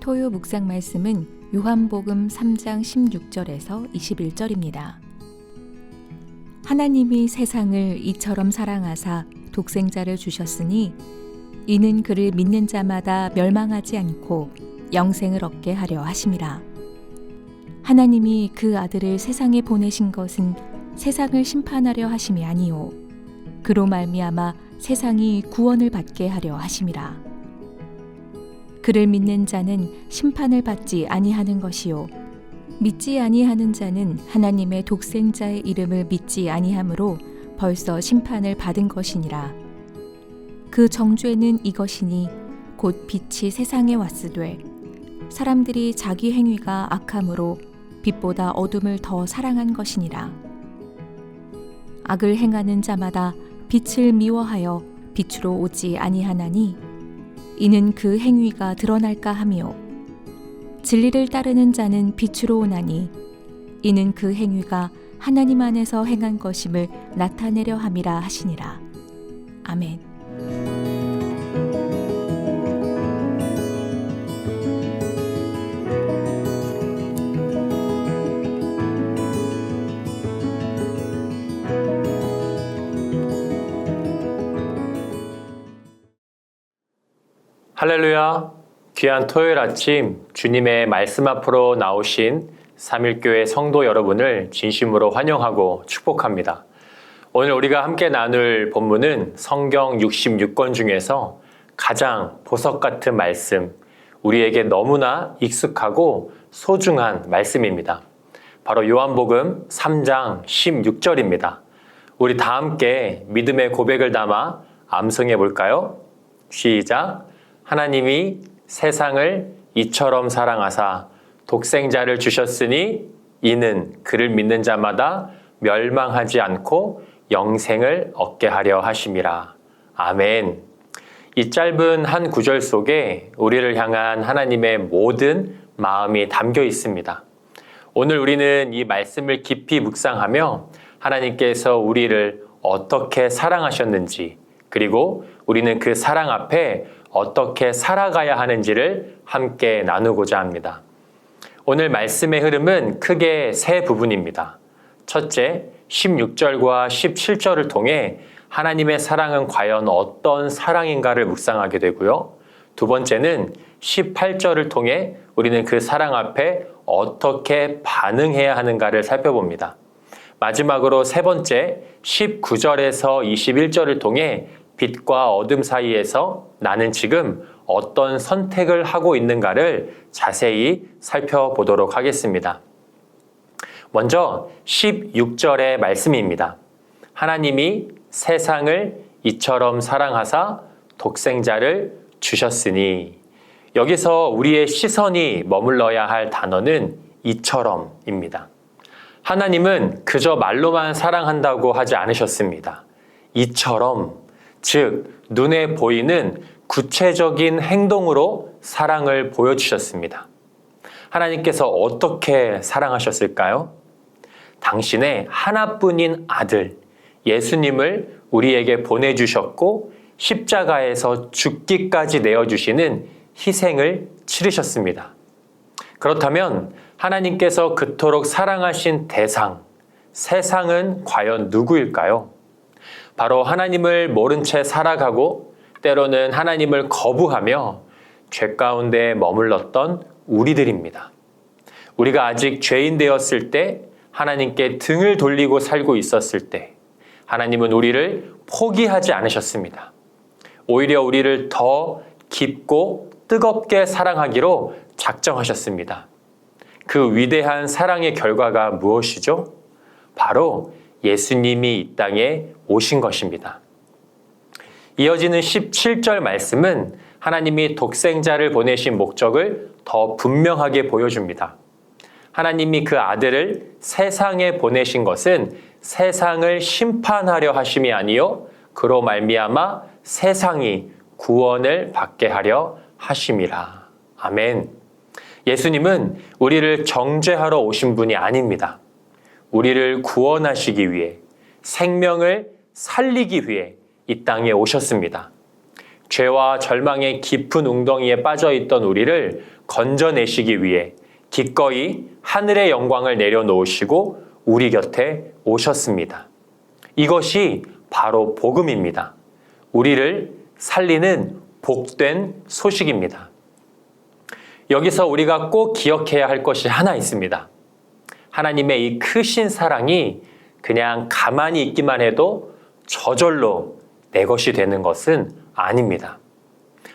토요 묵상 말씀은 요한복음 3장 16절에서 21절입니다. 하나님이 세상을 이처럼 사랑하사 독생자를 주셨으니 이는 그를 믿는 자마다 멸망하지 않고 영생을 얻게 하려 하심이라. 하나님이 그 아들을 세상에 보내신 것은 세상을 심판하려 하심이 아니요 그로 말미암아 세상이 구원을 받게 하려 하심이라. 그를 믿는 자는 심판을 받지 아니하는 것이요 믿지 아니하는 자는 하나님의 독생자의 이름을 믿지 아니하므로 벌써 심판을 받은 것이니라. 그 정죄는 이것이니 곧 빛이 세상에 왔으되 사람들이 자기 행위가 악함으로 빛보다 어둠을 더 사랑한 것이니라. 악을 행하는 자마다 빛을 미워하여 빛으로 오지 아니하나니 이는 그 행위가 드러날까 하며 진리를 따르는 자는 빛으로 오나니 이는 그 행위가 하나님 안에서 행한 것임을 나타내려 함이라 하시니라. 아멘. 할렐루야. 귀한 토요일 아침 주님의 말씀 앞으로 나오신 삼일교회 성도 여러분을 진심으로 환영하고 축복합니다. 오늘 우리가 함께 나눌 본문은 성경 66권 중에서 가장 보석 같은 말씀, 우리에게 너무나 익숙하고 소중한 말씀입니다. 바로 요한복음 3장 16절입니다. 우리 다 함께 믿음의 고백을 담아 암송해 볼까요? 시작. 하나님이 세상을 이처럼 사랑하사 독생자를 주셨으니 이는 그를 믿는 자마다 멸망하지 않고 영생을 얻게 하려 하심이라. 아멘. 이 짧은 한 구절 속에 우리를 향한 하나님의 모든 마음이 담겨 있습니다. 오늘 우리는 이 말씀을 깊이 묵상하며 하나님께서 우리를 어떻게 사랑하셨는지, 그리고 우리는 그 사랑 앞에 어떻게 살아가야 하는지를 함께 나누고자 합니다. 오늘 말씀의 흐름은 크게 세 부분입니다. 첫째, 16절과 17절을 통해 하나님의 사랑은 과연 어떤 사랑인가를 묵상하게 되고요. 두 번째는 18절을 통해 우리는 그 사랑 앞에 어떻게 반응해야 하는가를 살펴봅니다. 마지막으로 세 번째, 19절에서 21절을 통해 빛과 어둠 사이에서 나는 지금 어떤 선택을 하고 있는가를 자세히 살펴보도록 하겠습니다. 먼저 16절의 말씀입니다. 하나님이 세상을 이처럼 사랑하사 독생자를 주셨으니 여기서 우리의 시선이 머물러야 할 단어는 이처럼입니다. 하나님은 그저 말로만 사랑한다고 하지 않으셨습니다. 이처럼 즉, 눈에 보이는 구체적인 행동으로 사랑을 보여주셨습니다. 하나님께서 어떻게 사랑하셨을까요? 당신의 하나뿐인 아들, 예수님을 우리에게 보내주셨고, 십자가에서 죽기까지 내어주시는 희생을 치르셨습니다. 그렇다면 하나님께서 그토록 사랑하신 대상, 세상은 과연 누구일까요? 바로 하나님을 모른 채 살아가고 때로는 하나님을 거부하며 죄 가운데 머물렀던 우리들입니다. 우리가 아직 죄인 되었을 때 하나님께 등을 돌리고 살고 있었을 때 하나님은 우리를 포기하지 않으셨습니다. 오히려 우리를 더 깊고 뜨겁게 사랑하기로 작정하셨습니다. 그 위대한 사랑의 결과가 무엇이죠? 바로 예수님이 이 땅에 오신 것입니다. 이어지는 17절 말씀은 하나님이 독생자를 보내신 목적을 더 분명하게 보여줍니다. 하나님이 그 아들을 세상에 보내신 것은 세상을 심판하려 하심이 아니요 그로 말미암아 세상이 구원을 받게 하려 하심이라. 아멘. 예수님은 우리를 정죄하러 오신 분이 아닙니다. 우리를 구원하시기 위해 생명을 살리기 위해 이 땅에 오셨습니다. 죄와 절망의 깊은 웅덩이에 빠져 있던 우리를 건져내시기 위해 기꺼이 하늘의 영광을 내려놓으시고 우리 곁에 오셨습니다. 이것이 바로 복음입니다. 우리를 살리는 복된 소식입니다. 여기서 우리가 꼭 기억해야 할 것이 하나 있습니다. 하나님의 이 크신 사랑이 그냥 가만히 있기만 해도 저절로 내 것이 되는 것은 아닙니다.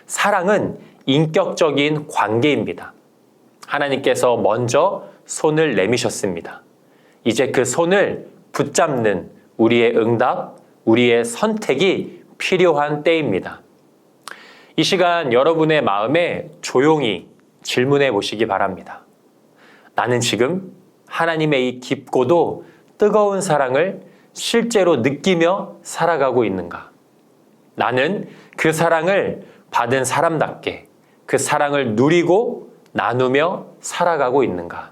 사랑은 인격적인 관계입니다. 하나님께서 먼저 손을 내미셨습니다. 이제 그 손을 붙잡는 우리의 응답, 우리의 선택이 필요한 때입니다. 이 시간 여러분의 마음에 조용히 질문해 보시기 바랍니다. 나는 지금 하나님의 이 깊고도 뜨거운 사랑을 실제로 느끼며 살아가고 있는가? 나는 그 사랑을 받은 사람답게 그 사랑을 누리고 나누며 살아가고 있는가?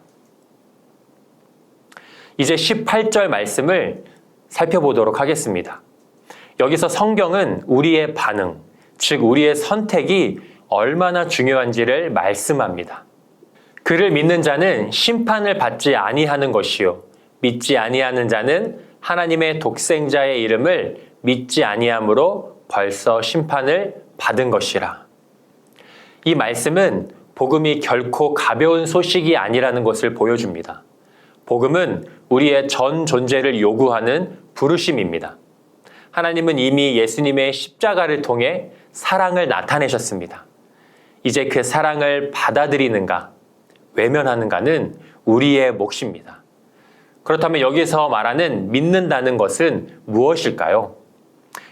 이제 18절 말씀을 살펴보도록 하겠습니다. 여기서 성경은 우리의 반응, 즉 우리의 선택이 얼마나 중요한지를 말씀합니다. 그를 믿는 자는 심판을 받지 아니하는 것이요 믿지 아니하는 자는 하나님의 독생자의 이름을 믿지 아니함으로 벌써 심판을 받은 것이라. 이 말씀은 복음이 결코 가벼운 소식이 아니라는 것을 보여줍니다. 복음은 우리의 전 존재를 요구하는 부르심입니다. 하나님은 이미 예수님의 십자가를 통해 사랑을 나타내셨습니다. 이제 그 사랑을 받아들이는가, 외면하는가는 우리의 몫입니다. 그렇다면 여기서 말하는 믿는다는 것은 무엇일까요?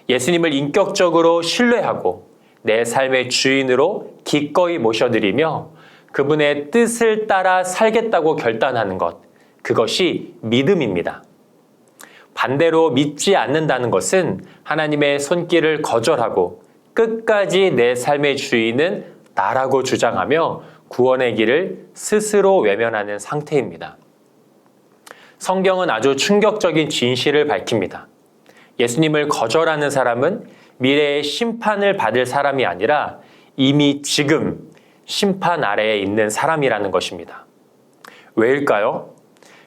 예수님을 인격적으로 신뢰하고 내 삶의 주인으로 기꺼이 모셔드리며 그분의 뜻을 따라 살겠다고 결단하는 것, 그것이 믿음입니다. 반대로 믿지 않는다는 것은 하나님의 손길을 거절하고 끝까지 내 삶의 주인은 나라고 주장하며 구원의 길을 스스로 외면하는 상태입니다. 성경은 아주 충격적인 진실을 밝힙니다. 예수님을 거절하는 사람은 미래의 심판을 받을 사람이 아니라 이미 지금 심판 아래에 있는 사람이라는 것입니다. 왜일까요?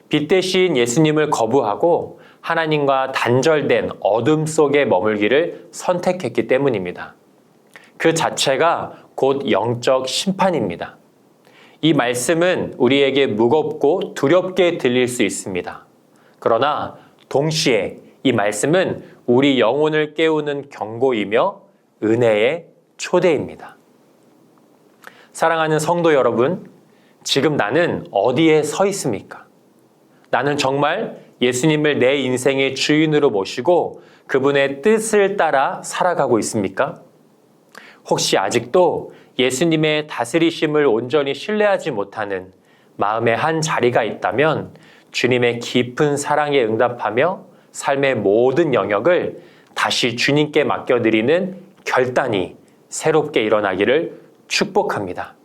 빛 대신 예수님을 거부하고 하나님과 단절된 어둠 속에 머물기를 선택했기 때문입니다. 그 자체가 곧 영적 심판입니다. 이 말씀은 우리에게 무겁고 두렵게 들릴 수 있습니다. 그러나 동시에 이 말씀은 우리 영혼을 깨우는 경고이며 은혜의 초대입니다. 사랑하는 성도 여러분, 지금 나는 어디에 서 있습니까? 나는 정말 예수님을 내 인생의 주인으로 모시고 그분의 뜻을 따라 살아가고 있습니까? 혹시 아직도 예수님의 다스리심을 온전히 신뢰하지 못하는 마음의 한 자리가 있다면 주님의 깊은 사랑에 응답하며 삶의 모든 영역을 다시 주님께 맡겨드리는 결단이 새롭게 일어나기를 축복합니다.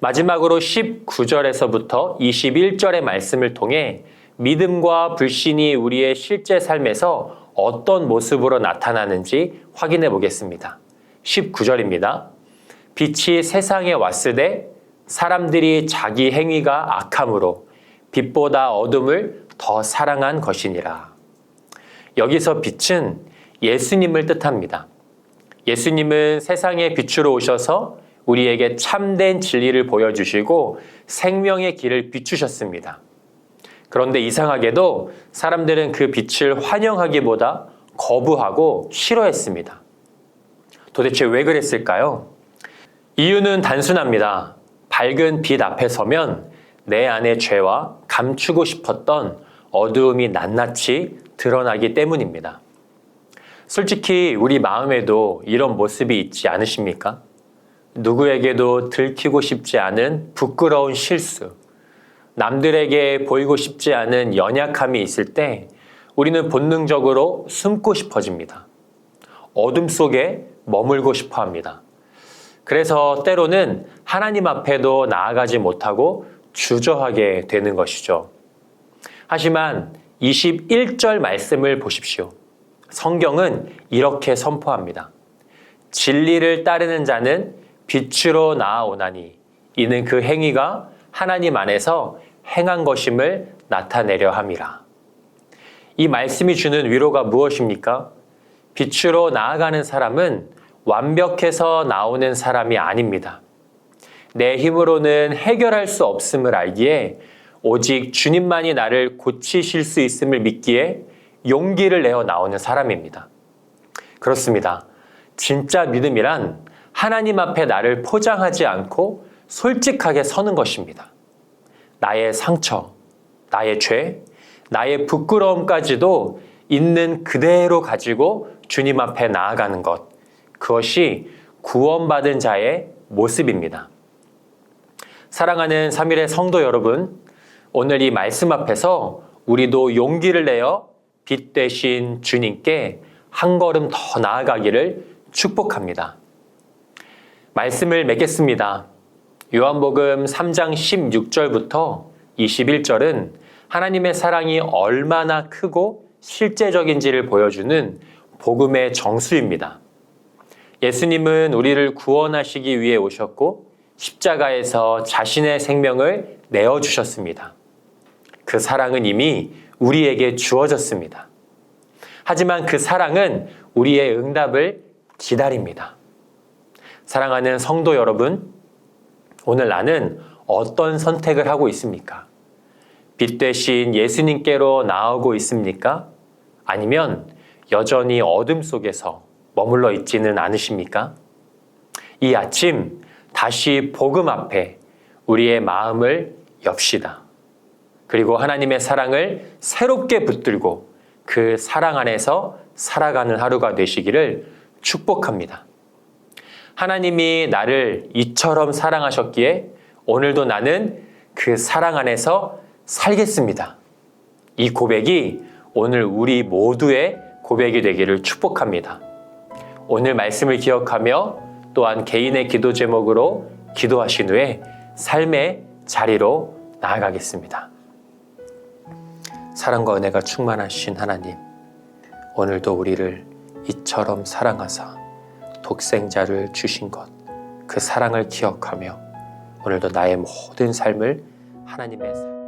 마지막으로 19절에서부터 21절의 말씀을 통해 믿음과 불신이 우리의 실제 삶에서 어떤 모습으로 나타나는지 확인해 보겠습니다. 19절입니다. 빛이 세상에 왔으되 사람들이 자기 행위가 악함으로 빛보다 어둠을 더 사랑한 것이니라. 여기서 빛은 예수님을 뜻합니다. 예수님은 세상의 빛으로 오셔서 우리에게 참된 진리를 보여주시고 생명의 길을 비추셨습니다. 그런데 이상하게도 사람들은 그 빛을 환영하기보다 거부하고 싫어했습니다. 도대체 왜 그랬을까요? 이유는 단순합니다. 밝은 빛 앞에 서면 내 안의 죄와 감추고 싶었던 어두움이 낱낱이 드러나기 때문입니다. 솔직히 우리 마음에도 이런 모습이 있지 않으십니까? 누구에게도 들키고 싶지 않은 부끄러운 실수, 남들에게 보이고 싶지 않은 연약함이 있을 때 우리는 본능적으로 숨고 싶어집니다. 어둠 속에 머물고 싶어 합니다. 그래서 때로는 하나님 앞에도 나아가지 못하고 주저하게 되는 것이죠. 하지만 21절 말씀을 보십시오. 성경은 이렇게 선포합니다. 진리를 따르는 자는 빛으로 나아오나니 이는 그 행위가 하나님 안에서 행한 것임을 나타내려 함이라. 이 말씀이 주는 위로가 무엇입니까? 빛으로 나아가는 사람은 완벽해서 나오는 사람이 아닙니다. 내 힘으로는 해결할 수 없음을 알기에 오직 주님만이 나를 고치실 수 있음을 믿기에 용기를 내어 나오는 사람입니다. 그렇습니다. 진짜 믿음이란 하나님 앞에 나를 포장하지 않고 솔직하게 서는 것입니다. 나의 상처, 나의 죄, 나의 부끄러움까지도 있는 그대로 가지고 주님 앞에 나아가는 것. 그것이 구원받은 자의 모습입니다. 사랑하는 3일의 성도 여러분, 오늘 이 말씀 앞에서 우리도 용기를 내어 빛 대신 주님께 한 걸음 더 나아가기를 축복합니다. 말씀을 맺겠습니다. 요한복음 3장 16절부터 21절은 하나님의 사랑이 얼마나 크고 실제적인지를 보여주는 복음의 정수입니다. 예수님은 우리를 구원하시기 위해 오셨고 십자가에서 자신의 생명을 내어주셨습니다. 그 사랑은 이미 우리에게 주어졌습니다. 하지만 그 사랑은 우리의 응답을 기다립니다. 사랑하는 성도 여러분, 오늘 나는 어떤 선택을 하고 있습니까? 빛 대신 예수님께로 나오고 있습니까? 아니면 여전히 어둠 속에서 머물러 있지는 않으십니까? 이 아침 다시 복음 앞에 우리의 마음을 엽시다. 그리고 하나님의 사랑을 새롭게 붙들고 그 사랑 안에서 살아가는 하루가 되시기를 축복합니다. 하나님이 나를 이처럼 사랑하셨기에 오늘도 나는 그 사랑 안에서 살겠습니다. 이 고백이 오늘 우리 모두의 고백이 되기를 축복합니다. 오늘 말씀을 기억하며 또한 개인의 기도 제목으로 기도하신 후에 삶의 자리로 나아가겠습니다. 사랑과 은혜가 충만하신 하나님, 오늘도 우리를 이처럼 사랑하사 독생자를 주신 것, 그 사랑을 기억하며 오늘도 나의 모든 삶을 하나님의 삶